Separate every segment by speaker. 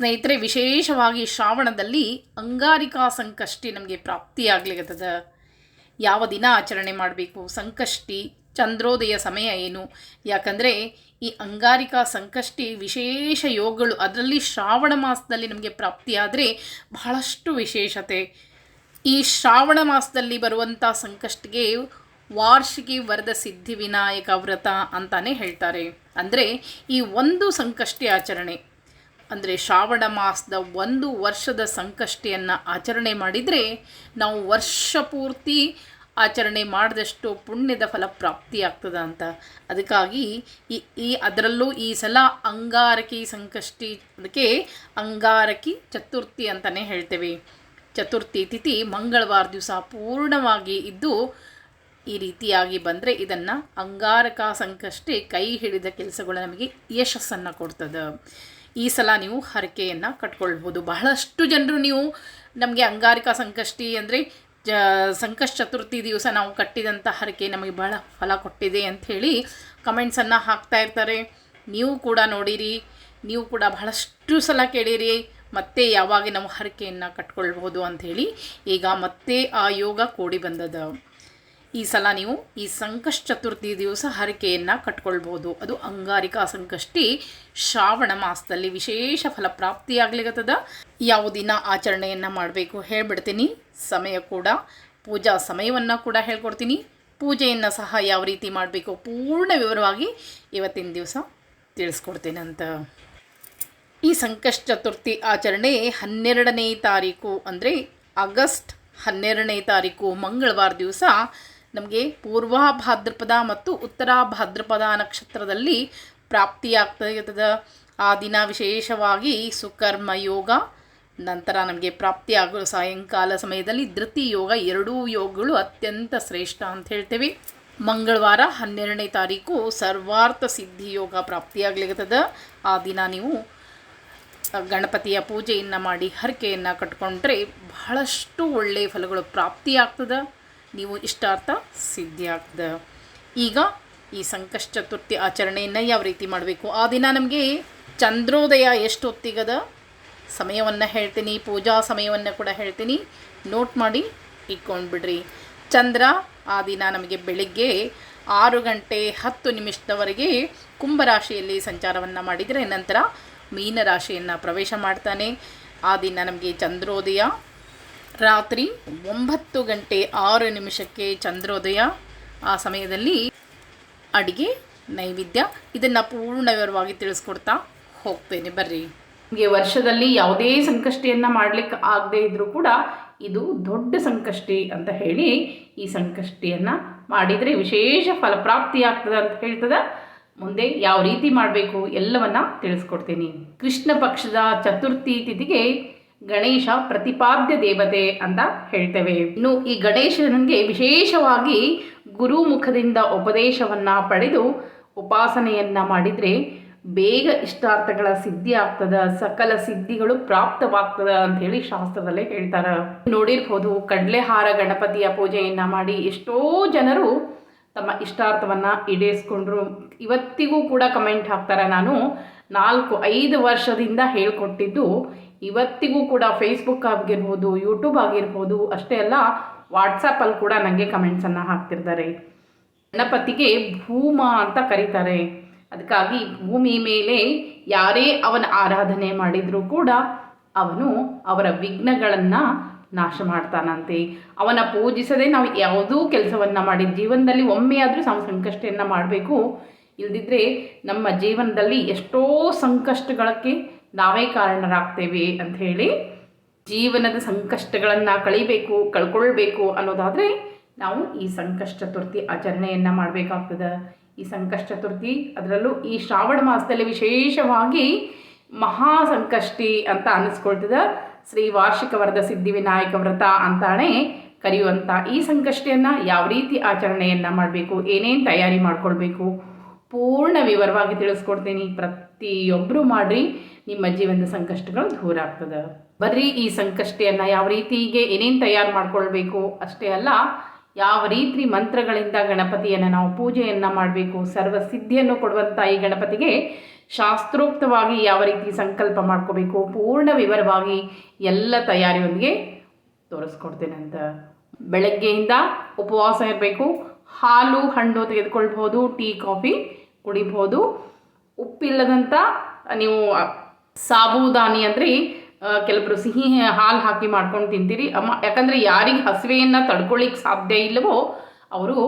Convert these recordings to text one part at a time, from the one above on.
Speaker 1: ಸ್ನೇಹಿತರೆ, ವಿಶೇಷವಾಗಿ ಶ್ರಾವಣದಲ್ಲಿ ಅಂಗಾರಿಕಾ ಸಂಕಷ್ಟಿ ನಮಗೆ ಪ್ರಾಪ್ತಿಯಾಗ್ಲಿಕ್ಕತ್ತದ ಯಾವ ದಿನ ಆಚರಣೆ ಮಾಡಬೇಕು? ಸಂಕಷ್ಟಿ, ಚಂದ್ರೋದಯ ಸಮಯ ಏನು? ಯಾಕಂದರೆ, ಈ ಅಂಗಾರಿಕಾ ಸಂಕಷ್ಟಿ ವಿಶೇಷ ಯೋಗಗಳು ಅದರಲ್ಲಿ ಶ್ರಾವಣ ಮಾಸದಲ್ಲಿ ನಮಗೆ ಪ್ರಾಪ್ತಿಯಾದರೆ ಬಹಳಷ್ಟು ವಿಶೇಷತೆ. ಈ ಶ್ರಾವಣ ಮಾಸದಲ್ಲಿ ಬರುವಂಥ ಸಂಕಷ್ಟಿಗೆ ವಾರ್ಷಿಕಿ ವರದ ಸಿದ್ಧಿ ವಿನಾಯಕ ವ್ರತ ಅಂತಾನೆ ಹೇಳ್ತಾರೆ. ಅಂದರೆ ಈ ಒಂದು ಸಂಕಷ್ಟಿ ಆಚರಣೆ. ಅಂದರೆ ಶ್ರಾವಣ ಮಾಸದ ಒಂದು ವರ್ಷದ ಸಂಕಷ್ಟಿಯನ್ನು ಆಚರಣೆ ಮಾಡಿದರೆ ನಾವು ವರ್ಷ ಪೂರ್ತಿ ಆಚರಣೆ ಮಾಡಿದಷ್ಟು ಪುಣ್ಯದ ಫಲ ಪ್ರಾಪ್ತಿಯಾಗ್ತದ ಅಂತ. ಅದಕ್ಕಾಗಿ ಈ ಈ ಅದರಲ್ಲೂ ಈ ಸಲ ಅಂಗಾರಕಿ ಸಂಕಷ್ಟಿ ಅದಕ್ಕೆ ಅಂಗಾರಕಿ ಚತುರ್ಥಿ ಅಂತಲೇ ಹೇಳ್ತೇವೆ. ಚತುರ್ಥಿ ತಿಥಿ ಮಂಗಳವಾರ ದಿವಸ ಪೂರ್ಣವಾಗಿ ಇದ್ದು ಈ ರೀತಿಯಾಗಿ ಬಂದರೆ ಇದನ್ನು ಅಂಗಾರಕ ಸಂಕಷ್ಟಿ ಕೈ ಹಿಡಿದ ಕೆಲಸಗಳು ನಮಗೆ ಯಶಸ್ಸನ್ನು ಕೊಡ್ತದೆ. ಈ ಸಲ ನೀವು ಹರಕೆಯನ್ನು ಕಟ್ಕೊಳ್ಬೋದು ಬಹಳಷ್ಟು ಜನರು ನೀವು ನಮಗೆ ಅಂಗಾರಿಕಾ ಸಂಕಷ್ಟಿ ಅಂದರೆ, ಜ, ಸಂಕಷ್ಟ ಚತುರ್ಥಿ ದಿವಸ ನಾವು ಕಟ್ಟಿದಂಥ ಹರಕೆ ನಮಗೆ ಬಹಳ ಫಲ ಕೊಟ್ಟಿದೆ ಅಂಥೇಳಿ ಕಮೆಂಟ್ಸನ್ನು ಹಾಕ್ತಾ ಇರ್ತಾರೆ. ನೀವು ಕೂಡ ನೋಡಿರಿ, ನೀವು ಕೂಡ ಬಹಳಷ್ಟು ಸಲ ಕೇಳಿರಿ, ಮತ್ತೆ ಯಾವಾಗ ನಾವು ಹರಕೆಯನ್ನು ಕಟ್ಕೊಳ್ಬೋದು ಅಂಥೇಳಿ ಈಗ ಮತ್ತೆ ಆ ಯೋಗ ಕೂಡಿ ಬಂದದ ಈ ಸಲ ನೀವು ಈ ಸಂಕಷ್ಟ ಚತುರ್ಥಿ ದಿವಸ ಹರಿಕೆಯನ್ನು ಕಟ್ಕೊಳ್ಬೋದು. ಅದು ಅಂಗಾರಿಕಾ ಸಂಕಷ್ಟಿ. ಶ್ರಾವಣ ಮಾಸದಲ್ಲಿ ವಿಶೇಷ ಫಲ ಪ್ರಾಪ್ತಿಯಾಗ್ಲಿಕ್ಕತ್ತದ ಯಾವ ದಿನ ಆಚರಣೆಯನ್ನು ಮಾಡಬೇಕು ಹೇಳ್ಬಿಡ್ತೀನಿ. ಸಮಯ ಕೂಡ, ಪೂಜಾ ಸಮಯವನ್ನು ಕೂಡ ಹೇಳ್ಕೊಡ್ತೀನಿ. ಪೂಜೆಯನ್ನು ಸಹ ಯಾವ ರೀತಿ ಮಾಡಬೇಕು ಪೂರ್ಣ ವಿವರವಾಗಿ ಇವತ್ತಿನ ದಿವಸ ತಿಳಿಸ್ಕೊಡ್ತೀನಿ ಅಂತ ಈ ಸಂಕಷ್ಟ ಚತುರ್ಥಿ ಆಚರಣೆ ಹನ್ನೆರಡನೇ ತಾರೀಕು ಅಂದರೆ ಆಗಸ್ಟ್ ಹನ್ನೆರಡನೇ ತಾರೀಕು ಮಂಗಳವಾರ ದಿವಸ ನಮಗೆ ಪೂರ್ವ ಭಾದ್ರಪದ ಮತ್ತು ಉತ್ತರ ಭಾದ್ರಪದ ನಕ್ಷತ್ರದಲ್ಲಿ ಪ್ರಾಪ್ತಿಯಾಗ್ತದ ಆ ದಿನ ವಿಶೇಷವಾಗಿ ಸುಕರ್ಮ ಯೋಗ, ನಂತರ ನಮಗೆ ಪ್ರಾಪ್ತಿಯಾಗೋ ಸಾಯಂಕಾಲ ಸಮಯದಲ್ಲಿ ಧೃತಿ ಯೋಗ, ಎರಡೂ ಯೋಗಗಳು ಅತ್ಯಂತ ಶ್ರೇಷ್ಠ ಅಂತ ಹೇಳ್ತೇವೆ. ಮಂಗಳವಾರ ಹನ್ನೆರಡನೇ ತಾರೀಕು ಸರ್ವಾರ್ಥ ಸಿದ್ಧಿ ಯೋಗ ಪ್ರಾಪ್ತಿಯಾಗ್ಲಿಕ್ಕತ್ತದ ಆ ದಿನ ನೀವು ಗಣಪತಿಯ ಪೂಜೆಯನ್ನು ಮಾಡಿ ಹರಕೆಯನ್ನು ಕಟ್ಕೊಂಡ್ರೆ ಬಹಳಷ್ಟು ಒಳ್ಳೆಯ ಫಲಗಳು ಪ್ರಾಪ್ತಿಯಾಗ್ತದೆ. ನೀವು ಇಷ್ಟಾರ್ಥ ಸಿದ್ಧಿ ಆಗ್ತದೆ. ಈಗ ಈ ಸಂಕಷ್ಟ ಚತುರ್ಥಿ ಆಚರಣೆಯನ್ನು ಯಾವ ರೀತಿ ಮಾಡಬೇಕು? ಆ ದಿನ ನಮಗೆ ಚಂದ್ರೋದಯ ಎಷ್ಟು ಹೊತ್ತಿಗದ? ಸಮಯವನ್ನು ಹೇಳ್ತೀನಿ, ಪೂಜಾ ಸಮಯವನ್ನು ಕೂಡ ಹೇಳ್ತೀನಿ. ನೋಟ್ ಮಾಡಿ ಇಟ್ಕೊಂಡ್ಬಿಡ್ರಿ. ಚಂದ್ರ ಆ ದಿನ ನಮಗೆ ಬೆಳಿಗ್ಗೆ ಆರು ಗಂಟೆ ಹತ್ತು ನಿಮಿಷದವರೆಗೆ ಕುಂಭರಾಶಿಯಲ್ಲಿ ಸಂಚಾರವನ್ನು ಮಾಡಿದರೆ ನಂತರ ಮೀನರಾಶಿಯನ್ನು ಪ್ರವೇಶ ಮಾಡ್ತಾನೆ. ಆ ದಿನ ನಮಗೆ ಚಂದ್ರೋದಯ ರಾತ್ರಿ ಒಂಬತ್ತು ಗಂಟೆ ಆರು ನಿಮಿಷಕ್ಕೆ ಚಂದ್ರೋದಯ. ಆ ಸಮಯದಲ್ಲಿ ಅಡಿಗೆ, ನೈವೇದ್ಯ ಇದನ್ನು ಪೂರ್ಣ ವಿವರವಾಗಿ ತಿಳಿಸ್ಕೊಡ್ತಾ ಹೋಗ್ತೇನೆ. ಬರ್ರಿ. ನಿಮಗೆ ವರ್ಷದಲ್ಲಿ ಯಾವುದೇ ಸಂಕಷ್ಟಿಯನ್ನು ಮಾಡಲಿಕ್ಕೆ ಆಗದೇ ಇದ್ದರೂ ಕೂಡ ಇದು ದೊಡ್ಡ ಸಂಕಷ್ಟಿ ಅಂತ ಹೇಳಿ ಈ ಸಂಕಷ್ಟಿಯನ್ನು ಮಾಡಿದರೆ ವಿಶೇಷ ಫಲಪ್ರಾಪ್ತಿ ಆಗ್ತದೆ ಅಂತ ಹೇಳ್ತದೆ. ಮುಂದೆ ಯಾವ ರೀತಿ ಮಾಡಬೇಕು ಎಲ್ಲವನ್ನ ತಿಳಿಸ್ಕೊಡ್ತೀನಿ. ಕೃಷ್ಣ ಪಕ್ಷದ ಚತುರ್ಥಿ ತಿಥಿಗೆ ಗಣೇಶ ಪ್ರತಿಪಾದ್ಯ ದೇವತೆ ಅಂತ ಹೇಳ್ತೇವೆ. ಇನ್ನು ಈ ಗಣೇಶನಿಗೆ ವಿಶೇಷವಾಗಿ ಗುರುಮುಖದಿಂದ ಉಪದೇಶವನ್ನು ಪಡೆದು ಉಪಾಸನೆಯನ್ನು ಮಾಡಿದರೆ ಬೇಗ ಇಷ್ಟಾರ್ಥಗಳ ಸಿದ್ಧಿ ಆಗ್ತದ ಸಕಲ ಸಿದ್ಧಿಗಳು ಪ್ರಾಪ್ತವಾಗ್ತದ ಅಂತ ಹೇಳಿ ಶಾಸ್ತ್ರದಲ್ಲೇ ಹೇಳ್ತಾರೆ. ನೋಡಿರ್ಬೋದು ಕಡಲೆಹಾರ ಗಣಪತಿಯ ಪೂಜೆಯನ್ನು ಮಾಡಿ ಎಷ್ಟೋ ಜನರು ತಮ್ಮ ಇಷ್ಟಾರ್ಥವನ್ನು ಈಡೇರಿಸ್ಕೊಂಡ್ರು. ಇವತ್ತಿಗೂ ಕೂಡ ಕಮೆಂಟ್ ಹಾಕ್ತಾರೆ. ನಾನು ನಾಲ್ಕು ಐದು ವರ್ಷದಿಂದ ಹೇಳ್ಕೊಟ್ಟಿದ್ದು ಇವತ್ತಿಗೂ ಕೂಡ ಫೇಸ್ಬುಕ್ ಆಗಿರ್ಬೋದು ಯೂಟ್ಯೂಬ್ ಆಗಿರ್ಬೋದು, ಅಷ್ಟೇ ಅಲ್ಲ ವಾಟ್ಸಪ್ಪಲ್ಲಿ ಕೂಡ ನನಗೆ ಕಮೆಂಟ್ಸನ್ನು ಹಾಕ್ತಿರ್ತಾರೆ. ಗಣಪತಿಗೆ ಭೂಮ ಅಂತ ಕರೀತಾರೆ. ಅದಕ್ಕಾಗಿ ಭೂಮಿ ಮೇಲೆ ಯಾರೇ ಅವನ ಆರಾಧನೆ ಮಾಡಿದರೂ ಕೂಡ ಅವನು ಅವರ ವಿಘ್ನಗಳನ್ನು ನಾಶ ಮಾಡ್ತಾನಂತೆ. ಅವನ ಪೂಜಿಸದೆ ನಾವು ಯಾವುದೂ ಕೆಲಸವನ್ನು ಮಾಡಿ ಜೀವನದಲ್ಲಿ ಒಮ್ಮೆಯಾದರೂ ನಾವು ಸಂಕಷ್ಟೆಯನ್ನು ಮಾಡಬೇಕು. ಇಲ್ದಿದ್ರೆ ನಮ್ಮ ಜೀವನದಲ್ಲಿ ಎಷ್ಟೋ ಸಂಕಷ್ಟಗಳಕ್ಕೆ ನಾವೇ ಕಾರಣರಾಗ್ತೇವೆ ಅಂತ ಹೇಳಿ ಜೀವನದ ಸಂಕಷ್ಟಗಳನ್ನು ಕಳಿಬೇಕು, ಕಳ್ಕೊಳ್ಬೇಕು ಅನ್ನೋದಾದರೆ ನಾವು ಈ ಸಂಕಷ್ಟ ತುರ್ತಿ ಆಚರಣೆಯನ್ನು ಮಾಡಬೇಕಾಗ್ತದೆ. ಈ ಸಂಕಷ್ಟ ಚತುರ್ಥಿ ಅದರಲ್ಲೂ ಈ ಶ್ರಾವಣ ಮಾಸದಲ್ಲಿ ವಿಶೇಷವಾಗಿ ಮಹಾ ಸಂಕಷ್ಟಿ ಅಂತ ಅನ್ನಿಸ್ಕೊಳ್ತದೆ. ಶ್ರೀ ವಾರ್ಷಿಕ ವರದ ಸಿದ್ಧಿ ವಿನಾಯಕ ವ್ರತ ಅಂತಾನೆ ಕರೆಯುವಂಥ ಈ ಸಂಕಷ್ಟಿಯನ್ನು ಯಾವ ರೀತಿ ಆಚರಣೆಯನ್ನು ಮಾಡಬೇಕು, ಏನೇನು ತಯಾರಿ ಮಾಡ್ಕೊಳ್ಬೇಕು ಪೂರ್ಣ ವಿವರವಾಗಿ ತಿಳಿಸ್ಕೊಡ್ತೀನಿ. ಪ್ರತಿಯೊಬ್ಬರು ಮಾಡ್ರಿ. ನಿಮ್ಮ ಜೀವನದ ಸಂಕಷ್ಟಗಳು ದೂರ ಆಗ್ತದೆ. ಬರ್ರಿ ಈ ಸಂಕಷ್ಟಿಯನ್ನು ಯಾವ ರೀತಿಗೆ ಏನೇನು ತಯಾರು ಮಾಡ್ಕೊಳ್ಬೇಕು? ಅಷ್ಟೇ ಅಲ್ಲ, ಯಾವ ರೀತಿ ಮಂತ್ರಗಳಿಂದ ಗಣಪತಿಯನ್ನು ನಾವು ಪೂಜೆಯನ್ನು ಮಾಡಬೇಕು? ಸರ್ವ ಸಿದ್ಧಿಯನ್ನು ಕೊಡುವಂಥ ಈ ಗಣಪತಿಗೆ ಶಾಸ್ತ್ರೋಕ್ತವಾಗಿ ಯಾವ ರೀತಿ ಸಂಕಲ್ಪ ಮಾಡ್ಕೋಬೇಕು? ಪೂರ್ಣ ವಿವರವಾಗಿ ಎಲ್ಲ ತಯಾರಿಯೊಂದಿಗೆ ತೋರಿಸ್ಕೊಡ್ತೇನೆ ಅಂತ. ಬೆಳಗ್ಗೆಯಿಂದ ಉಪವಾಸ ಇರಬೇಕು. ಹಾಲು, ಹಣ್ಣು ತೆಗೆದುಕೊಳ್ಬೋದು ಟೀ, ಕಾಫಿ ಕುಡಿಬೋದು ಉಪ್ಪಿಲ್ಲದಂಥ ನೀವು ಸಾಬೂದಾನಿ ಅಂದರೆ ಕೆಲವರು ಸಿಹಿ ಹಾಲು ಹಾಕಿ ಮಾಡ್ಕೊಂಡು ತಿಂತೀರಿ. ಅಮ್ಮ, ಯಾಕಂದರೆ ಯಾರಿಗೆ ಹಸಿವೆಯನ್ನು ತಡ್ಕೊಳ್ಳಿಕ್ಕೆ ಸಾಧ್ಯ ಇಲ್ಲವೋ, ಅವರು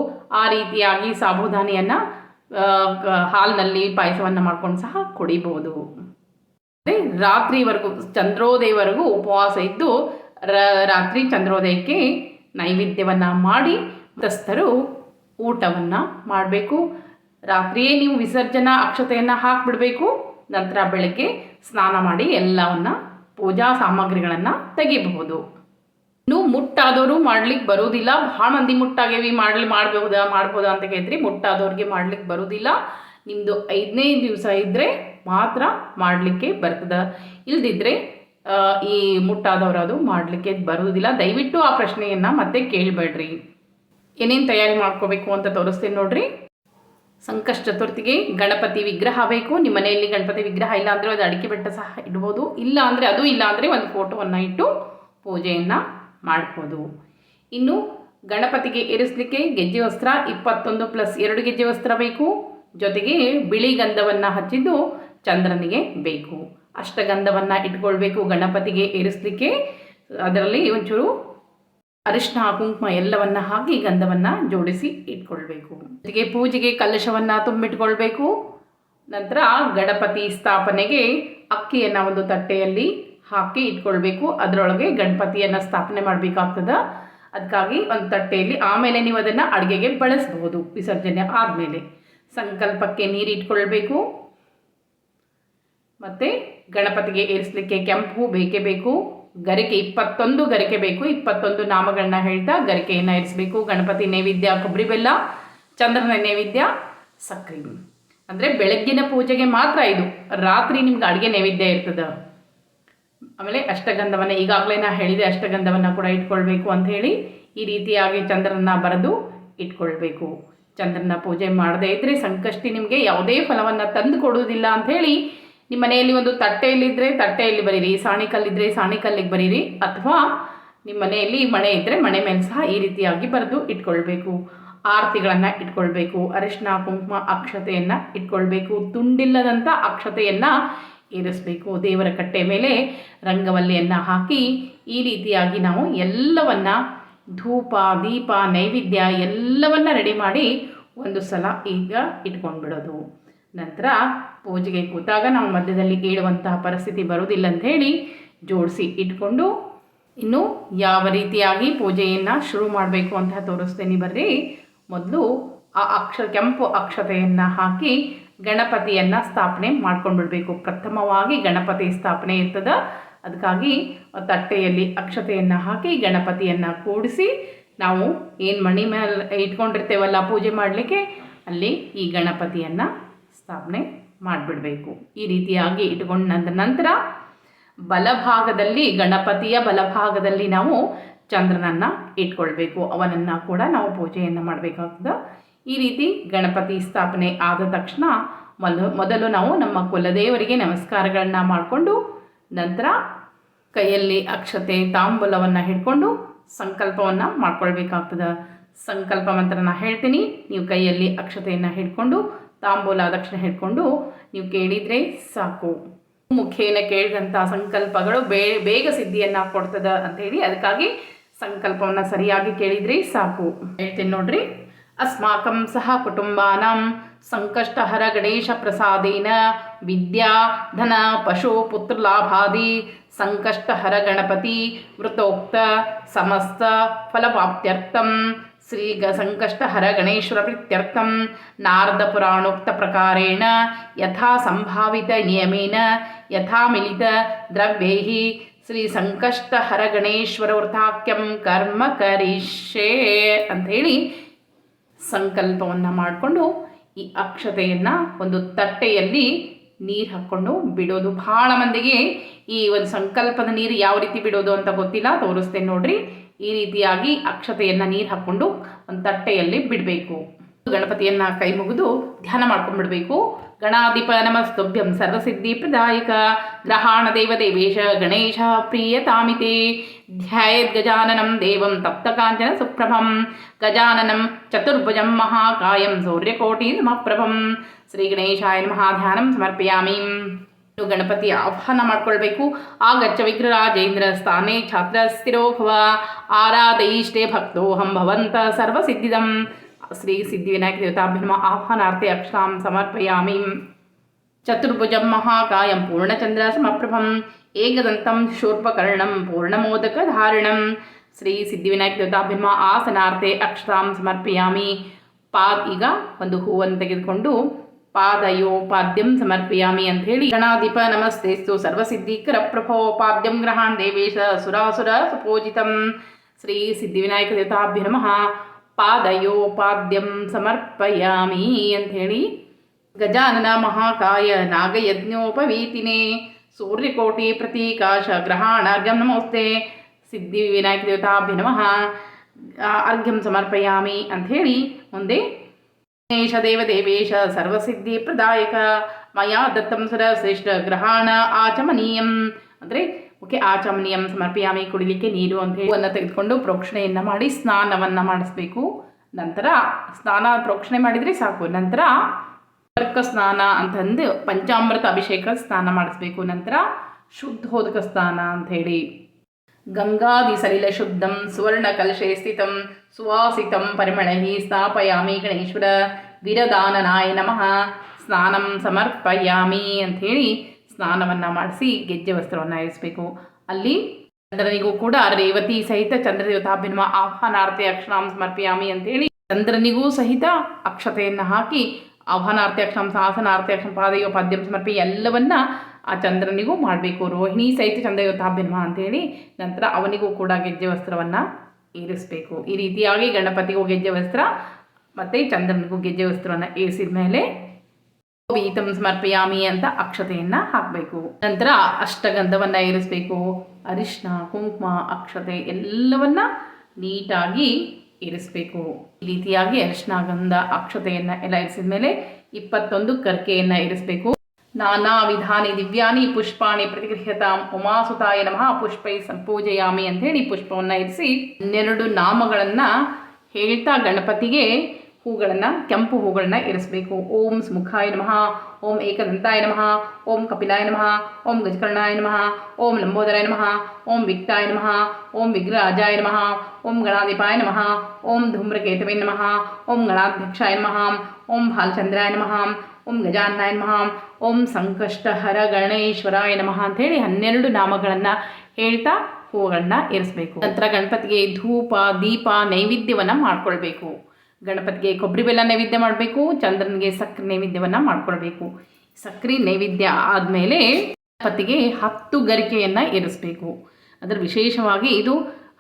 Speaker 1: ಆ ರೀತಿಯಾಗಿ ಸಾಬೂದಾನಿಯನ್ನ ಹಾಲಿನಲ್ಲಿ ಪಾಯಸವನ್ನು ಮಾಡ್ಕೊಂಡು ಸಹ ಕುಡಿಬೋದು. ಅಂದರೆ ರಾತ್ರಿವರೆಗೂ, ಚಂದ್ರೋದಯವರೆಗೂ ಉಪವಾಸ ಇದ್ದು ರಾತ್ರಿ ಚಂದ್ರೋದಯಕ್ಕೆ ನೈವೇದ್ಯವನ್ನು ಮಾಡಿ ಮತಸ್ಥರು ಊಟವನ್ನು ಮಾಡಬೇಕು. ರಾತ್ರಿಯೇ ನೀವು ವಿಸರ್ಜನಾ ಅಕ್ಷತೆಯನ್ನು ಹಾಕಿಬಿಡಬೇಕು. ನಂತರ ಬೆಳಗ್ಗೆ ಸ್ನಾನ ಮಾಡಿ ಎಲ್ಲವನ್ನ ಪೂಜಾ ಸಾಮಗ್ರಿಗಳನ್ನು ತೆಗಿಬಹುದು. ಇನ್ನು ಮುಟ್ಟಾದವರು ಮಾಡ್ಲಿಕ್ಕೆ ಬರೋದಿಲ್ಲ. ಭಾಳ ಮಂದಿ ಮುಟ್ಟಾಗೇವಿ, ಮಾಡ್ಲಿ ಮಾಡಬಹುದಾ ಮಾಡ್ಬೋದಾ ಅಂತ ಕೇಳಿದ್ರಿ ಮುಟ್ಟಾದವ್ರಿಗೆ ಮಾಡ್ಲಿಕ್ಕೆ ಬರೋದಿಲ್ಲ. ನಿಮ್ಮದು ಐದನೇ ದಿವಸ ಇದ್ದರೆ ಮಾತ್ರ ಮಾಡಲಿಕ್ಕೆ ಬರ್ತದೆ. ಇಲ್ದಿದ್ರೆ ಈ ಮುಟ್ಟಾದವರು ಅದು ಮಾಡಲಿಕ್ಕೆ ಬರೋದಿಲ್ಲ. ದಯವಿಟ್ಟು ಆ ಪ್ರಶ್ನೆಯನ್ನು ಮತ್ತೆ ಕೇಳಬೇಡ್ರಿ. ಏನೇನು ತಯಾರಿ ಮಾಡ್ಕೋಬೇಕು ಅಂತ ತೋರಿಸ್ತೀನಿ ನೋಡ್ರಿ. ಸಂಕಷ್ಟ ಚತುರ್ಥಿಗೆ ಗಣಪತಿ ವಿಗ್ರಹ ಬೇಕು. ನಿಮ್ಮ ಮನೆಯಲ್ಲಿ ಗಣಪತಿ ವಿಗ್ರಹ ಇಲ್ಲ ಅಂದರೆ ಅದು ಅಡಿಕೆ ಬೆಟ್ಟ ಸಹ ಇಡ್ಬೋದು. ಇಲ್ಲ ಅಂದರೆ ಅದು ಇಲ್ಲ ಅಂದರೆ ಒಂದು ಫೋಟೋವನ್ನು ಇಟ್ಟು ಪೂಜೆಯನ್ನು ಮಾಡ್ಬೋದು. ಇನ್ನು ಗಣಪತಿಗೆ ಏರಿಸಲಿಕ್ಕೆ ಗೆಜ್ಜೆ ವಸ್ತ್ರ ಇಪ್ಪತ್ತೊಂದು ಪ್ಲಸ್ ಎರಡು ಗೆಜ್ಜೆ ವಸ್ತ್ರ ಬೇಕು. ಜೊತೆಗೆ ಬಿಳಿ ಗಂಧವನ್ನು ಹಚ್ಚಿದ್ದು ಚಂದ್ರನಿಗೆ ಬೇಕು. ಅಷ್ಟಗಂಧವನ್ನು ಇಟ್ಕೊಳ್ಬೇಕು ಗಣಪತಿಗೆ ಏರಿಸಲಿಕ್ಕೆ. ಅದರಲ್ಲಿ ಒಂಚೂರು ಅರಿಶಿನ, ಕುಂಕುಮ ಎಲ್ಲವನ್ನ ಹಾಕಿ ಗಂಧವನ್ನು ಜೋಡಿಸಿ ಇಟ್ಕೊಳ್ಬೇಕು. ಜೊತೆಗೆ ಪೂಜೆಗೆ ಕಲಶವನ್ನು ತುಂಬಿಟ್ಕೊಳ್ಬೇಕು. ನಂತರ ಗಣಪತಿ ಸ್ಥಾಪನೆಗೆ ಅಕ್ಕಿಯನ್ನು ಒಂದು ತಟ್ಟೆಯಲ್ಲಿ ಹಾಕಿ ಇಟ್ಕೊಳ್ಬೇಕು. ಅದರೊಳಗೆ ಗಣಪತಿಯನ್ನು ಸ್ಥಾಪನೆ ಮಾಡಬೇಕಾಗ್ತದ. ಅದಕ್ಕಾಗಿ ಒಂದು ತಟ್ಟೆಯಲ್ಲಿ ಆಮೇಲೆ ನೀವು ಅದನ್ನು ಅಡುಗೆಗೆ ಬಳಸಬಹುದು ವಿಸರ್ಜನೆ ಆದಮೇಲೆ. ಸಂಕಲ್ಪಕ್ಕೆ ನೀರು ಇಟ್ಕೊಳ್ಬೇಕು. ಮತ್ತು ಗಣಪತಿಗೆ ಏರಿಸಲಿಕ್ಕೆ ಕೆಂಪು ಬೇಕೇ ಬೇಕು. ಗರಿಕೆ ಇಪ್ಪತ್ತೊಂದು ಗರಿಕೆ ಬೇಕು, ಇಪ್ಪತ್ತೊಂದು ನಾಮಗಳನ್ನ ಹೇಳ್ತಾ ಗರಿಕೆಯನ್ನು ಇರಿಸಬೇಕು. ಗಣಪತಿ ನೈವೇದ್ಯ, ಕೊಬ್ಬರಿ ಬೆಲ್ಲ, ಚಂದ್ರನ ನೈವೇದ್ಯ, ಸಕ್ರೆ. ಅಂದರೆ ಬೆಳಗ್ಗಿನ ಪೂಜೆಗೆ ಮಾತ್ರ ಇದು. ರಾತ್ರಿ ನಿಮ್ಗೆ ಅಡುಗೆ ನೈವೇದ್ಯ ಇರ್ತದೆ. ಆಮೇಲೆ ಅಷ್ಟಗಂಧವನ್ನ ಈಗಾಗಲೇ ನಾ ಹೇಳಿದೆ, ಅಷ್ಟಗಂಧವನ್ನ ಕೂಡ ಇಟ್ಕೊಳ್ಬೇಕು ಅಂತ ಹೇಳಿ ಈ ರೀತಿಯಾಗಿ ಚಂದ್ರನ ಬರೆದು ಇಟ್ಕೊಳ್ಬೇಕು. ಚಂದ್ರನ ಪೂಜೆ ಮಾಡದೇ ಇದ್ದರೆ ಸಂಕಷ್ಟಿ ನಿಮಗೆ ಯಾವುದೇ ಫಲವನ್ನು ತಂದು ಕೊಡುವುದಿಲ್ಲ ಹೇಳಿ ನಿಮ್ಮ ಮನೆಯಲ್ಲಿ ಒಂದು ತಟ್ಟೆಯಲ್ಲಿದ್ದರೆ ತಟ್ಟೆಯಲ್ಲಿ ಬರೀರಿ ಸಾಣಿಕಲ್ಲಿದ್ದರೆ ಸಾಣಿಕಲ್ಲಿಗೆ ಬರೀರಿ, ಅಥವಾ ನಿಮ್ಮ ಮನೆಯಲ್ಲಿ ಮಣೆ ಇದ್ದರೆ ಮಣೆ ಮೇಲೆ ಸಹ ಈ ರೀತಿಯಾಗಿ ಬರೆದು ಇಟ್ಕೊಳ್ಬೇಕು. ಆರತಿಗಳನ್ನು ಇಟ್ಕೊಳ್ಬೇಕು, ಅರಿಶಿನ, ಕುಂಕುಮ ಅಕ್ಷತೆಯನ್ನು ಇಟ್ಕೊಳ್ಬೇಕು ತುಂಡಿಲ್ಲದಂಥ ಅಕ್ಷತೆಯನ್ನು ಏರಿಸಬೇಕು. ದೇವರ ಕಟ್ಟೆ ಮೇಲೆ ರಂಗವಲ್ಲಿಯನ್ನು ಹಾಕಿ ಈ ರೀತಿಯಾಗಿ ನಾವು ಎಲ್ಲವನ್ನ ಧೂಪ, ದೀಪ, ನೈವೇದ್ಯ ಎಲ್ಲವನ್ನ ರೆಡಿ ಮಾಡಿ ಒಂದು ಸಲ ಈಗ ಇಟ್ಕೊಂಡ್ಬಿಡೋದು. ನಂತರ ಪೂಜೆಗೆ ಕೂತಾಗ ನಾವು ಮಧ್ಯದಲ್ಲಿ ಕೇಳುವಂತಹ ಪರಿಸ್ಥಿತಿ ಬರುವುದಿಲ್ಲ ಅಂತ ಹೇಳಿ ಜೋಡಿಸಿ ಇಟ್ಕೊಂಡು ಇನ್ನು ಯಾವ ರೀತಿಯಾಗಿ ಪೂಜೆಯನ್ನು ಶುರು ಮಾಡಬೇಕು ಅಂತ ತೋರಿಸ್ತೇನೆ. ಬರ್ರಿ. ಮೊದಲು ಆ ಅಕ್ಷ ಕೆಂಪು ಅಕ್ಷತೆಯನ್ನು ಹಾಕಿ ಗಣಪತಿಯನ್ನು ಸ್ಥಾಪನೆ ಮಾಡ್ಕೊಂಡ್ಬಿಡ್ಬೇಕು. ಪ್ರಥಮವಾಗಿ ಗಣಪತಿ ಸ್ಥಾಪನೆ ಇರ್ತದೆ. ಅದಕ್ಕಾಗಿ ತಟ್ಟೆಯಲ್ಲಿ ಅಕ್ಷತೆಯನ್ನು ಹಾಕಿ ಗಣಪತಿಯನ್ನು ಕೂಡಿಸಿ ನಾವು ಏನು ಮಣಿ ಮೇಲೆ ಇಟ್ಕೊಂಡಿರ್ತೇವಲ್ಲ ಪೂಜೆ ಮಾಡಲಿಕ್ಕೆ, ಅಲ್ಲಿ ಈ ಗಣಪತಿಯನ್ನು ಸ್ಥಾಪನೆ ಮಾಡಿಬಿಡಬೇಕು. ಈ ರೀತಿಯಾಗಿ ಇಟ್ಕೊಂಡ ನಂತರ ಬಲಭಾಗದಲ್ಲಿ, ಗಣಪತಿಯ ಬಲಭಾಗದಲ್ಲಿ ನಾವು ಚಂದ್ರನನ್ನು ಇಟ್ಕೊಳ್ಬೇಕು. ಅವನನ್ನು ಕೂಡ ನಾವು ಪೂಜೆಯನ್ನು ಮಾಡಬೇಕಾಗ್ತದೆ. ಈ ರೀತಿ ಗಣಪತಿ ಸ್ಥಾಪನೆ ಆದ ತಕ್ಷಣ ಮೊದಲು ಮೊದಲು ನಾವು ನಮ್ಮ ಕುಲದೇವರಿಗೆ ನಮಸ್ಕಾರಗಳನ್ನ ಮಾಡಿಕೊಂಡು, ನಂತರ ಕೈಯಲ್ಲಿ ಅಕ್ಷತೆ, ತಾಂಬೂಲವನ್ನು ಹಿಡ್ಕೊಂಡು ಸಂಕಲ್ಪವನ್ನು ಮಾಡ್ಕೊಳ್ಬೇಕಾಗ್ತದೆ. ಸಂಕಲ್ಪ ಮಂತ್ರನ ಹೇಳ್ತೀನಿ. ನೀವು ಕೈಯಲ್ಲಿ ಅಕ್ಷತೆಯನ್ನು ಹಿಡ್ಕೊಂಡು ತಾಂಬೂಲ ದಕ್ಷಿಣ ಹಿಡ್ಕೊಂಡು ನೀವು ಕೇಳಿದರೆ ಸಾಕು. ಮುಖೇನ ಕೇಳಿದಂಥ ಸಂಕಲ್ಪಗಳು ಬೇ, ಬೇಗ ಸಿದ್ಧಿಯನ್ನು ಕೊಡ್ತದ ಹೇಳಿ ಅದಕ್ಕಾಗಿ ಸಂಕಲ್ಪವನ್ನು ಸರಿಯಾಗಿ ಕೇಳಿದ್ರಿ ಸಾಕು. ಹೇಳ್ತೀನಿ ನೋಡ್ರಿ. ಅಸ್ಮಾಕಂ ಸಹ ಕುಟುಂಬಾನಾಂ ಸಂಕಷ್ಟಹರ ಗಣೇಶ ಪ್ರಸಾದೇನ ವಿದ್ಯಾ ಧನ ಪಶು ಪುತ್ರ ಪುತ್ರಲಾಭಾದಿ ಸಂಕಷ್ಟಹರ ಗಣಪತಿ ವೃತೋಕ್ತ ಸಮಸ್ತ ಫಲವಾಪ್ತ್ಯರ್ಥಂ ಶ್ರೀ ಗ ಸಂಕಷ್ಟಹರ ಗಣೇಶ್ವರ ಪ್ರೀತ್ಯರ್ಥಂ ನಾರದ ಪುರಾಣೋಕ್ತ ಪ್ರಕಾರೇಣ ಯಥಾ ಸಂಭಾವಿತ ನಿಯಮೇನ ಯಥಾ ಮಿಲಿತ ದ್ರವ್ಯೈ ಶ್ರೀ ಸಂಕಷ್ಟಹರ ಗಣೇಶ್ವರ ವೃಥಾಕ್ಯಂ ಕರ್ಮ ಕರಿಷ್ಯೆ ಅಂಥೇಳಿ ಸಂಕಲ್ಪವನ್ನು ಮಾಡಿಕೊಂಡು ಈ ಅಕ್ಷತೆಯನ್ನು ಒಂದು ತಟ್ಟೆಯಲ್ಲಿ ನೀರು ಹಾಕ್ಕೊಂಡು ಬಿಡೋದು. ಭಾಳ ಮಂದಿಗೆ ಈ ಒಂದು ಸಂಕಲ್ಪದ ನೀರು ಯಾವ ರೀತಿ ಬಿಡೋದು ಅಂತ ಗೊತ್ತಿಲ್ಲ. ತೋರಿಸ್ತೇನೆ ನೋಡ್ರಿ. ಈ ರೀತಿಯಾಗಿ ಅಕ್ಷತೆಯನ್ನು ನೀರು ಹಾಕ್ಕೊಂಡು ಒಂದು ತಟ್ಟೆಯಲ್ಲಿ ಬಿಡಬೇಕು. ಗಣಪತಿಯನ್ನು ಕೈ ಮುಗಿದು ಧ್ಯಾನ ಮಾಡ್ಕೊಂಡ್ಬಿಡ್ಬೇಕು ಗಣಾಧಿಪ ನಮಸ್ತುಭ್ಯಂ ಸರ್ವಸಿದ್ಧಿಪ್ರದಾಯಕ. ಗ್ರಹಾಣ ದೇವದೇವೇಶ ಗಣೇಶ ಪ್ರಿಯತಾಮಿತೆ ಧ್ಯಾಯದ್ಗಜಾನನಂ ದೇವಂ ತಪ್ತಕಾಂಚನ ಸುಪ್ರಭಂ. ಗಜಾನನಂ ಚತುರ್ಭುಜಂ ಮಹಾಕಾಯಂ ಸೂರ್ಯಕೋಟಿ ಸಮಪ್ರಭಂ ಶ್ರೀ ಗಣೇಶಾಯ ನಮಃ ಧ್ಯಾನಂ ಸಮರ್ಪಯಾಮಿ. ಇನ್ನು ಗಣಪತಿ ಆಹ್ವಾನ ಮಾಡ್ಕೊಳ್ಬೇಕು. ಆಗಚ್ಚ ವಿಗ್ರಹರಾಜೇಂದ್ರ ಸ್ಥಾನೇ ಛಾತ್ರ ಸ್ಥಿರೋ ಭವ ಆರಾಧಯಿಷ್ಟೇ ಭಕ್ತೋಹಂ ಭವಂತ ಸರ್ವಸಿದ್ಧಿದಂ. ಶ್ರೀ ಸಿದ್ಧಿವಿನಾಯಕ ದೇವತಾಭ್ಯಮ ಆಹ್ವಾನಾರ್ಥೆ ಅಕ್ಷಾಂ ಸಮರ್ಪಯಾಮಿ. ಚತುರ್ಭುಜಂ ಮಹಾಕಾಯಂ ಪೂರ್ಣಚಂದ್ರ ಸಮಪ್ರಭಂ. ಏಕದಂತಂ ಶೂರ್ಪಕರ್ಣಂ ಪೂರ್ಣಮೋದಕಧಾರಿಣಂ ಶ್ರೀ ಸಿದ್ಧಿವಿನಾಯಕ ದೇವತಾಭ್ಯಮ ಆಸನಾರ್ಥೆ ಅಕ್ಷತಾಂ ಸಮರ್ಪಯಾಮಿ. ಪಾದ್ ಈಗ ಒಂದು ಹೂವನ್ನು ತೆಗೆದುಕೊಂಡು ಪಾದಯೋ ಪಾದ್ಯಂ ಸಮರ್ಪಯಾಮಿ ಅಂತ ಹೇಳಿ ಗಣಾಧಿಪ ನಮಸ್ತೆಸ್ತು ಸರ್ವಸಿದ್ಧಿಕರ ಪ್ರಭೋ ಪಾದ್ಯಂ ಗ್ರಹಾನ್ ದೇವೇಶ ಸುರಾಸುರ ಸುಪೂಜಿತಂ. ಶ್ರೀ ಸಿದ್ಧಿವಿನಾಯಕ ದೇವತಾಭ್ಯ ನಮಃ. ಪಾದಯೋ ಪಾದ್ಯಂ ಸಮರ್ಪಯಾಮಿ ಅಂತ ಹೇಳಿ ಗಜಾನನ ಮಹಾಕಾಯ ನಾಗಯಜ್ಞೋಪವೀತಿನೇ. ಸೂರ್ಯಕೋಟಿ ಪ್ರತೀಕಾಶ ಗ್ರಹಾಣಾರ್ಘ್ಯಂ ನಮೋಸ್ತೆ. ಸಿದ್ಧಿ ವಿನಾಯಕ ದೇವತಾಭ್ಯ ನಮಃ ಅರ್ಘ್ಯಂ ಸಮರ್ಪಯಾಮಿ ಅಂಥೇಳಿ ಮುಂದೆ ಗಣೇಶ ದೇವದೇವೇಶ ಸರ್ವಸಿದ್ಧಿ ಪ್ರದಾಯಕ ಮಯಾ ದತ್ತಂ ಸುರ ಶ್ರೇಷ್ಠ ಗ್ರಹಾಣ ಆಚಮನೀಯಂ. ಅಂದರೆ ಓಕೆ ಆಚಮನೀಯಂ ಸಮರ್ಪಿಯಾಮಿ ಕುಡಿಲಿಕ್ಕೆ ನೀರು ಅಂತ ಹೇಳಿ ಅನ್ನ ತೆಗೆದುಕೊಂಡು ಪ್ರೋಕ್ಷಣೆಯನ್ನು ಮಾಡಿ ಸ್ನಾನವನ್ನು ಮಾಡಿಸ್ಬೇಕು. ನಂತರ ಸ್ನಾನ ಪ್ರೋಕ್ಷಣೆ ಮಾಡಿದರೆ ಸಾಕು. ನಂತರ ತರ್ಕ ಸ್ನಾನ ಅಂತಂದು ಪಂಚಾಮೃತ ಅಭಿಷೇಕ ಸ್ನಾನ ಮಾಡಿಸ್ಬೇಕು. ನಂತರ ಶುದ್ಧೋದಕ ಸ್ನಾನ ಅಂತ ಗಂಗಾದಿ ಸಲಿಲ ಶುದ್ಧಂ ಸುವರ್ಣ ಕಲಶೆ ಸ್ಥಿತಂ ಸುವಾಸಿತಂ ಪರಿಮಳೈ ಸ್ಥಾಪಯಾಮಿ ಗಣೇಶ್ವರ ವೀರದಾನನಾಯ ನಮಃ ಸ್ನಾನಂ ಸಮರ್ಪಯಾಮಿ ಅಂಥೇಳಿ ಸ್ನಾನವನ್ನು ಮಾಡಿಸಿ ಗೆಜ್ಜೆ ವಸ್ತ್ರವನ್ನು ಇರಿಸಬೇಕು. ಅಲ್ಲಿ ಚಂದ್ರನಿಗೂ ಕೂಡ ರೇವತಿ ಸಹಿತ ಚಂದ್ರದೇವತಾಭಿನ್ಮ ಆಹ್ವಾನಾರ್ಥೆ ಅಕ್ಷರಾಂ ಸಮರ್ಪಯಾಮಿ ಅಂತೇಳಿ ಚಂದ್ರನಿಗೂ ಸಹಿತ ಅಕ್ಷತೆಯನ್ನು ಹಾಕಿ ಆಹ್ವಾನಾರ್ಥ್ಯಕ್ಷಂ ಸಾಸನಾರ್ಥೆ ಅಕ್ಷರಂ ಪಾದಯೋ ಪಾದ್ಯಂ ಸಮರ್ಪಿ ಎಲ್ಲವನ್ನ ಆ ಚಂದ್ರನಿಗೂ ಮಾಡಬೇಕು. ರೋಹಿಣಿ ಸಹಿತ ಚಂದ್ರದೇವತಾಭ್ಯನ್ಮ ಅಂತೇಳಿ ನಂತರ ಅವನಿಗೂ ಕೂಡ ಗೆಜ್ಜೆ ವಸ್ತ್ರವನ್ನು ಏರಿಸಬೇಕು. ಈ ರೀತಿಯಾಗಿ ಗಣಪತಿಗೂ ಗೆಜ್ಜೆ ವಸ್ತ್ರ ಮತ್ತು ಚಂದ್ರನಿಗೂ ಗೆಜ್ಜೆ ವಸ್ತ್ರವನ್ನು ಏರಿಸಿದ ಮೇಲೆ ವೀತಂ ಸಮರ್ಪಯಾಮಿ ಅಂತ ಅಕ್ಷತೆಯನ್ನು ಹಾಕಬೇಕು. ನಂತರ ಅಷ್ಟಗಂಧವನ್ನು ಏರಿಸಬೇಕು. ಅರಿಶಿನ ಕುಂಕುಮ, ಅಕ್ಷತೆ ಎಲ್ಲವನ್ನ ನೀಟಾಗಿ ಇರಿಸಬೇಕು ಈ ರೀತಿಯಾಗಿ ಅರಿಶಿನ ಗಂಧ ಅಕ್ಷತೆಯನ್ನು ಎಲ್ಲ ಇರಿಸಿದ ಮೇಲೆ ಇಪ್ಪತ್ತೊಂದು ಕರ್ಕೆಯನ್ನು ಇರಿಸಬೇಕು ನಾನಾ ವಿಧಾನಿ ದಿವ್ಯಾನಿ ಪುಷ್ಪಾಣಿ ಪ್ರತಿಗೃಹ್ಯತಾಂ ಉಮಾಸುತಾಯ ನಮಃ ಪುಷ್ಪೈ ಸಂಪೂಜಯಾಮಿ ಅಂತ ಹೇಳಿ ಪುಷ್ಪವನ್ನು ಇರಿಸಿ ಹನ್ನೆರಡು ನಾಮಗಳನ್ನು ಹೇಳ್ತಾ ಗಣಪತಿಗೆ ಹೂಗಳನ್ನು ಕೆಂಪು ಹೂಗಳನ್ನು ಇರಿಸಬೇಕು ಓಂ ಸುಮುಖಾಯ ನಮಃ ಓಂ ಏಕದಂತಾಯ ನಮಃ ಓಂ ಕಪಿಲಾಯ ನಮಃ ಓಂ ಗಜಕರ್ಣಾಯ ನಮಃ ಓಂ ಲಂಬೋದರಾಯ ನಮಃ ಓಂ ವಿಕ್ತಾಯ ನಮಃ ಓಂ ವಿಗ್ರಹಾಜಾಯ ನಮಃ ಓಂ ಗಣಾಧಿಪಾಯ ನಮಃ ಓಂ ಧೂಮ್ರಕೇತವೇ ನಮಃ ಓಂ ಗಣಾಧ್ಯಕ್ಷಾಯ ನಮಃ ಓಂ ಭಾಲಚಂದ್ರಾಯ ನಮಃ ಓಂ ಗಜಾನ್ನಾಯ ನಮಃ ಓಂ ಸಂಕಷ್ಟಹರ ಗಣೇಶ್ವರಾಯ ನಮಃ ಅಂಥೇಳಿ ಹನ್ನೆರಡು ನಾಮಗಳನ್ನು ಹೇಳ್ತಾ ಹೂವುಗಳನ್ನ ಇರಿಸಬೇಕು ನಂತರ ಗಣಪತಿಗೆ ಧೂಪ, ದೀಪ, ನೈವೇದ್ಯವನ್ನು ಮಾಡ್ಕೊಳ್ಬೇಕು. ಗಣಪತಿಗೆ ಕೊಬ್ಬರಿ ಬೆಲ್ಲ ನೈವೇದ್ಯ ಮಾಡಬೇಕು, ಚಂದ್ರನಿಗೆ ಸಕ್ಕರೆ ನೈವೇದ್ಯವನ್ನು ಮಾಡ್ಕೊಳ್ಬೇಕು. ಸಕ್ಕರೆ ನೈವೇದ್ಯ ಆದಮೇಲೆ ಗಣಪತಿಗೆ ಹತ್ತು ಗರಿಕೆಯನ್ನು ಇರಿಸಬೇಕು ಅದರ ವಿಶೇಷವಾಗಿ ಇದು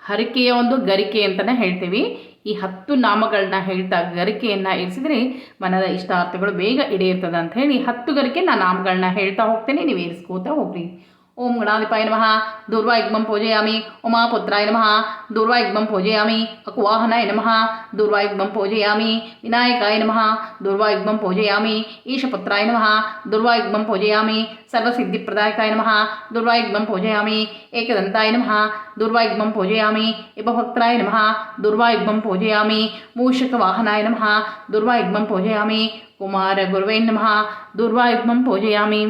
Speaker 1: ಹರಿಕೆಯ ಒಂದು ಗರಿಕೆ ಅಂತಲೇ ಹೇಳ್ತೀವಿ. ಈ ಹತ್ತು ನಾಮಗಳನ್ನ ಹೇಳ್ತಾ ಗರಿಕೆಯನ್ನು ಇರಿಸಿದ್ರೆ ಮನದ ಇಷ್ಟಾರ್ಥಗಳು ಬೇಗ ಈಡೇರ್ತದೆ ಅಂತ ಹೇಳಿ ಹತ್ತು ಗರಿಕೆ ನಾನು ನಾಮಗಳನ್ನ ಹೇಳ್ತಾ ಹೋಗ್ತೇನೆ. ನೀವು ಏರಿಸ್ಕೋತಾ ಹೋಗ್ರಿ. ఓం గణాధిపాయ నమ దూర్వాయుగ్మం పూజయామి ఉమాపుత్రాయ నమ దూర్వాయుగ్మం పూజయామి అకువాహనాయ నమ దూర్వాయుగ్మం పూజయామి వినాయకాయ నమ దూర్వాయుగ్మం పూజయామి ఈశపుత్రాయ నమ దూర్వాయుగ్మం పూజయామి సర్వసిద్ధిప్రదాయకాయ నమ దూర్వాయుగ్మం పూజయామి ఏకదంతాయ నమ దూర్వాయుగ్మం పూజయామి ఇపభక్త్రాయ నమ దూర్వాయుగ్మం పూజయామి మూషకవాహనాయ నమ దూర్వాయుగ్మం పూజయామి కుమార గురువే నమ దూర్వాయుగ్మం పూజయామి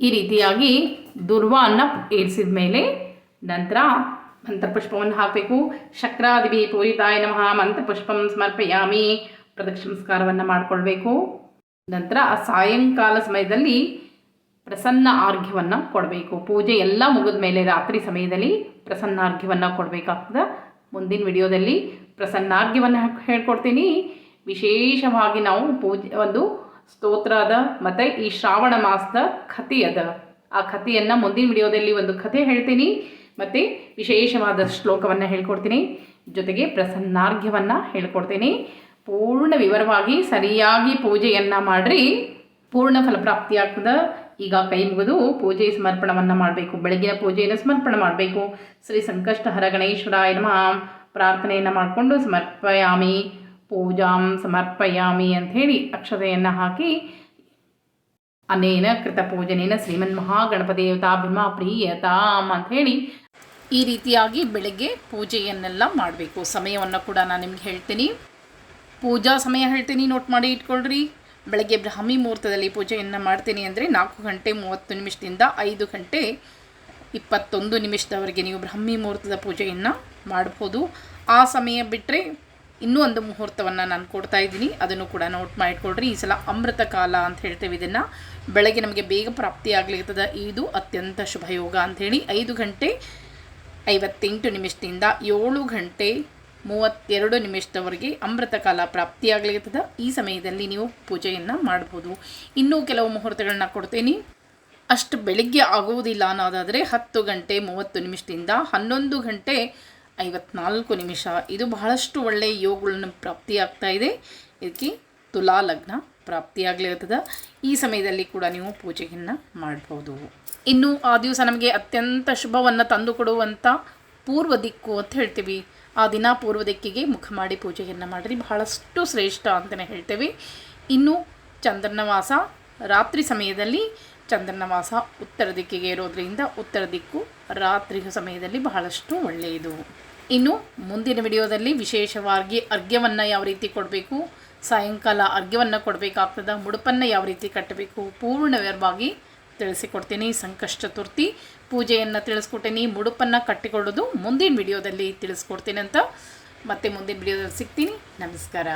Speaker 1: ಈ ರೀತಿಯಾಗಿ ದುರ್ವಾನ್ನ ಏರಿಸಿದ ಮೇಲೆ ನಂತರ ಮಂತ್ರಪುಷ್ಪವನ್ನು ಹಾಕಬೇಕು. ಶಕ್ರಾದಿಭಿ ಪೂಜಿತಾಯ ನಮಃ. ಮಂತ್ರಪುಷ್ಪಂ ಸಮರ್ಪಯಾಮಿ. ಪ್ರದಕ್ಷಿಣಸ್ಕಾರವನ್ನು ಮಾಡಿಕೊಳ್ಬೇಕು. ನಂತರ ಆ ಸಾಯಂಕಾಲ ಸಮಯದಲ್ಲಿ ಪ್ರಸನ್ನ ಆರ್ಘ್ಯವನ್ನು ಕೊಡಬೇಕು. ಪೂಜೆ ಎಲ್ಲ ಮುಗಿದ ಮೇಲೆ ರಾತ್ರಿ ಸಮಯದಲ್ಲಿ ಪ್ರಸನ್ನಾರ್ಘ್ಯವನ್ನು ಕೊಡಬೇಕಾಗ್ತದೆ. ಮುಂದಿನ ವಿಡಿಯೋದಲ್ಲಿ ಪ್ರಸನ್ನಾರ್ಘ್ಯವನ್ನು ಹೇಳ್ಕೊಡ್ತೀನಿ. ವಿಶೇಷವಾಗಿ ನಾವು ಪೂಜೆ ಒಂದು ಸ್ತೋತ್ರ ಅದ ಮತ್ತು ಈ ಶ್ರಾವಣ ಮಾಸದ ಕಥೆ ಅದ. ಆ ಕಥೆಯನ್ನು ಮುಂದಿನ ವಿಡಿಯೋದಲ್ಲಿ ಒಂದು ಕಥೆ ಹೇಳ್ತೀನಿ. ಮತ್ತು ವಿಶೇಷವಾದ ಶ್ಲೋಕವನ್ನು ಹೇಳ್ಕೊಡ್ತೀನಿ. ಜೊತೆಗೆ ಪ್ರಸನ್ನಾರ್ಘ್ಯವನ್ನು ಹೇಳ್ಕೊಡ್ತೀನಿ. ಪೂರ್ಣ ವಿವರವಾಗಿ ಸರಿಯಾಗಿ ಪೂಜೆಯನ್ನು ಮಾಡಿರಿ. ಪೂರ್ಣ ಫಲಪ್ರಾಪ್ತಿ ಆಗ್ತದೆ. ಈಗ ಕೈ ಮುಗಿದು ಪೂಜೆ ಸಮರ್ಪಣವನ್ನು ಮಾಡಬೇಕು. ಬೆಳಗಿನ ಪೂಜೆಯನ್ನು ಸಮರ್ಪಣ ಮಾಡಬೇಕು. ಶ್ರೀ ಸಂಕಷ್ಟ ಹರ ಗಣೇಶ್ವರಾಯ ನಮಃ. ಪ್ರಾರ್ಥನೆಯನ್ನು ಮಾಡಿಕೊಂಡು ಸಮರ್ಪಯಾಮಿ. ಪೂಜಾಂ ಸಮರ್ಪಯಾಮಿ ಅಂಥೇಳಿ ಅಕ್ಷತೆಯನ್ನು ಹಾಕಿ ಅನೇನ ಕೃತ ಪೂಜನೇನ ಶ್ರೀಮನ್ ಮಹಾಗಣಪದೇವತಾಭಿಮ ಅಂತ ಹೇಳಿ ಈ ರೀತಿಯಾಗಿ ಬೆಳಗ್ಗೆ ಪೂಜೆಯನ್ನೆಲ್ಲ ಮಾಡಬೇಕು. ಸಮಯವನ್ನು ಕೂಡ ನಾನು ನಿಮ್ಗೆ ಹೇಳ್ತೀನಿ. ಪೂಜಾ ಸಮಯ ಹೇಳ್ತೀನಿ ನೋಟ್ ಮಾಡಿ ಇಟ್ಕೊಳ್ರಿ. ಬೆಳಗ್ಗೆ ಬ್ರಾಹ್ಮಿ ಮುಹೂರ್ತದಲ್ಲಿ ಪೂಜೆಯನ್ನು ಮಾಡ್ತೀನಿ ಅಂದರೆ ನಾಲ್ಕು ಗಂಟೆ ಮೂವತ್ತು ನಿಮಿಷದಿಂದ ಐದು ಗಂಟೆ ಇಪ್ಪತ್ತೊಂದು ನಿಮಿಷದವರೆಗೆ ನೀವು ಬ್ರಾಹ್ಮಿ ಮುಹೂರ್ತದ ಪೂಜೆಯನ್ನು ಮಾಡ್ಬೋದು. ಆ ಸಮಯ ಬಿಟ್ಟರೆ ಇನ್ನೂ ಒಂದು ಮುಹೂರ್ತವನ್ನು ನಾನು ಕೊಡ್ತಾ ಇದ್ದೀನಿ. ಅದನ್ನು ಕೂಡ ನೋಟ್ ಮಾಡಿಟ್ಕೊಳ್ರಿ ಈ ಸಲ ಅಮೃತ ಕಾಲ ಅಂತ ಹೇಳ್ತೇವೆ ಇದನ್ನು. ಬೆಳಗ್ಗೆ ನಮಗೆ ಬೇಗ ಪ್ರಾಪ್ತಿಯಾಗಲಿರ್ತದೆ ಇದು ಅತ್ಯಂತ ಶುಭಯೋಗ ಅಂಥೇಳಿ ಐದು ಗಂಟೆ ಐವತ್ತೆಂಟು ನಿಮಿಷದಿಂದ ಏಳು ಗಂಟೆ ಮೂವತ್ತೆರಡು ನಿಮಿಷದವರೆಗೆ ಅಮೃತ ಕಾಲ ಪ್ರಾಪ್ತಿಯಾಗಲಿರ್ತದೆ ಈ ಸಮಯದಲ್ಲಿ ನೀವು ಪೂಜೆಯನ್ನು ಮಾಡ್ಬೋದು. ಇನ್ನೂ ಕೆಲವು ಮುಹೂರ್ತಗಳನ್ನ ಕೊಡ್ತೀನಿ. ಅಷ್ಟು ಬೆಳಿಗ್ಗೆ ಆಗುವುದಿಲ್ಲ ಅನ್ನೋದಾದರೆ ಹತ್ತು ಗಂಟೆ ಮೂವತ್ತು ನಿಮಿಷದಿಂದ ಹನ್ನೊಂದು ಗಂಟೆ ಐವತ್ನಾಲ್ಕು ನಿಮಿಷ. ಇದು ಬಹಳಷ್ಟು ಒಳ್ಳೆಯ ಯೋಗಗಳನ್ನು ಪ್ರಾಪ್ತಿಯಾಗ್ತಾ ಇದೆ. ಇದಕ್ಕೆ ತುಲಾ ಲಗ್ನ ಪ್ರಾಪ್ತಿಯಾಗಲಿರ್ತದ ಈ ಸಮಯದಲ್ಲಿ ಕೂಡ ನೀವು ಪೂಜೆಯನ್ನು ಮಾಡ್ಬೋದು. ಇನ್ನು ಆ ದಿವಸ ನಮಗೆ ಅತ್ಯಂತ ಶುಭವನ್ನು ತಂದುಕೊಡುವಂಥ ಪೂರ್ವ ದಿಕ್ಕು ಅಂತ ಹೇಳ್ತೀವಿ. ಆ ದಿನ ಪೂರ್ವ ದಿಕ್ಕಿಗೆ ಮುಖ ಮಾಡಿ ಪೂಜೆಯನ್ನು ಮಾಡಿರಿ. ಬಹಳಷ್ಟು ಶ್ರೇಷ್ಠ ಅಂತಲೇ ಹೇಳ್ತೇವೆ. ಇನ್ನು ಚಂದ್ರನವಾಸ ರಾತ್ರಿ ಸಮಯದಲ್ಲಿ ಚಂದ್ರನವಾಸ ಉತ್ತರ ದಿಕ್ಕಿಗೆ ಇರೋದರಿಂದ ಉತ್ತರ ದಿಕ್ಕು ರಾತ್ರಿ ಸಮಯದಲ್ಲಿ ಬಹಳಷ್ಟು ಒಳ್ಳೆಯದು. ಇನ್ನು ಮುಂದಿನ ವಿಡಿಯೋದಲ್ಲಿ ವಿಶೇಷವಾಗಿ ಅರ್ಘ್ಯವನ್ನು ಯಾವ ರೀತಿ ಕೊಡಬೇಕು, ಸಾಯಂಕಾಲ ಅರ್ಘ್ಯವನ್ನು ಕೊಡಬೇಕಾಗ್ತದೆ, ಮುಡುಪನ್ನು ಯಾವ ರೀತಿ ಕಟ್ಟಬೇಕು ಪೂರ್ಣವಾಗಿ ತಿಳಿಸಿಕೊಡ್ತೀನಿ. ಸಂಕಷ್ಟ ತುರ್ತಿ ಪೂಜೆಯನ್ನು ತಿಳಿಸ್ಕೊಡ್ತೀನಿ, ಮುಡುಪನ್ನು ಕಟ್ಟಿಕೊಳ್ಳೋದು ಮುಂದಿನ ವಿಡಿಯೋದಲ್ಲಿ ತಿಳಿಸ್ಕೊಡ್ತೀನಿ ಅಂತ ಮತ್ತೆ ಮುಂದಿನ ವಿಡಿಯೋದಲ್ಲಿ ಸಿಗ್ತೀನಿ. ನಮಸ್ಕಾರ.